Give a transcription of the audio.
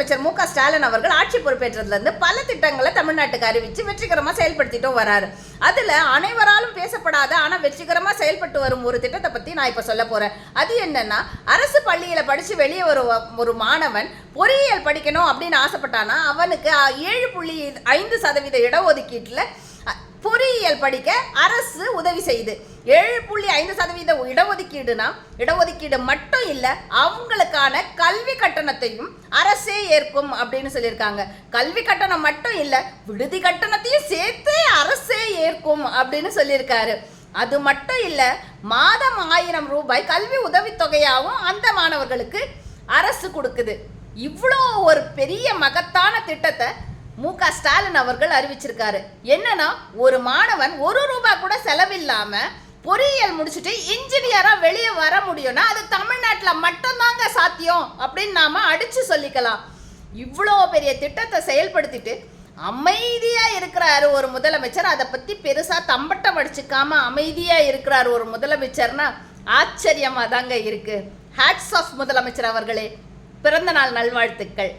முதலமைச்சர் மு ஸ்டாலின் அவர்கள் ஆட்சி பொறுப்பேற்றதுலேருந்து பல திட்டங்களை தமிழ்நாட்டுக்கு அறிவித்து வெற்றிகரமாக செயல்படுத்திட்டும் வராரு. அதில் அனைவராலும் பேசப்படாத ஆனால் வெற்றிகரமாக செயல்பட்டு வரும் ஒரு திட்டத்தை பற்றி நான் இப்போ சொல்ல போகிறேன் அது என்னென்னா அரசு பள்ளியில் படித்து வெளியே ஒரு ஒரு மாணவன் பொறியியல் படிக்கணும் அப்படின்னு ஆசைப்பட்டானா அவனுக்கு ஏழு புள்ளி ஐந்து சதவீத இடஒதுக்கீட்டில் பொறியியல் படிக்க அரசு உதவி செய்யுது. ஏழு புள்ளி ஐந்து சதவீத இடஒதுக்கீடுனா இடஒதுக்கீடு மட்டும் இல்லை அவங்களுக்கான கட்டணத்தையும் அரசே ஏற்கும் அப்படின்னு சொல்லியிருக்காங்க. கல்வி கட்டணம் மட்டும் இல்லை விடுதி கட்டணத்தையும் சேர்த்து அரசே ஏற்கும் அப்படின்னு சொல்லியிருக்காரு. அது மட்டும் இல்லை மாதம் ஆயிரம் ரூபாய் கல்வி உதவித்தொகையாகவும் அந்த மாணவர்களுக்கு அரசு கொடுக்குது. இவ்வளோ ஒரு பெரிய மகத்தான திட்டத்தை மு க ஸ்டாலின் அவர்கள் அறிவிச்சிருக்காரு. என்னன்னா ஒரு மாணவன் ஒரு ரூபாய் கூட செலவில்லாம பொறியியல் முடிச்சுட்டு இன்ஜினியரா வெளியே வர முடியும்னா அது தமிழ்நாட்டில் மட்டும்தாங்க சாத்தியம் அப்படின்னு நாம அடிச்சு சொல்லிக்கலாம். இவ்வளோ பெரிய திட்டத்தை செயல்படுத்திட்டு அமைதியா இருக்கிறாரு ஒரு முதலமைச்சர். அதை பத்தி பெருசா தம்பட்டம் அடிச்சுக்காம அமைதியா இருக்கிறார் ஒரு முதலமைச்சர்னா ஆச்சரியமா தாங்க இருக்கு. ஹேட்ஸ் ஆஃப் முதலமைச்சர் அவர்களே. பிறந்த நாள் நல்வாழ்த்துக்கள்.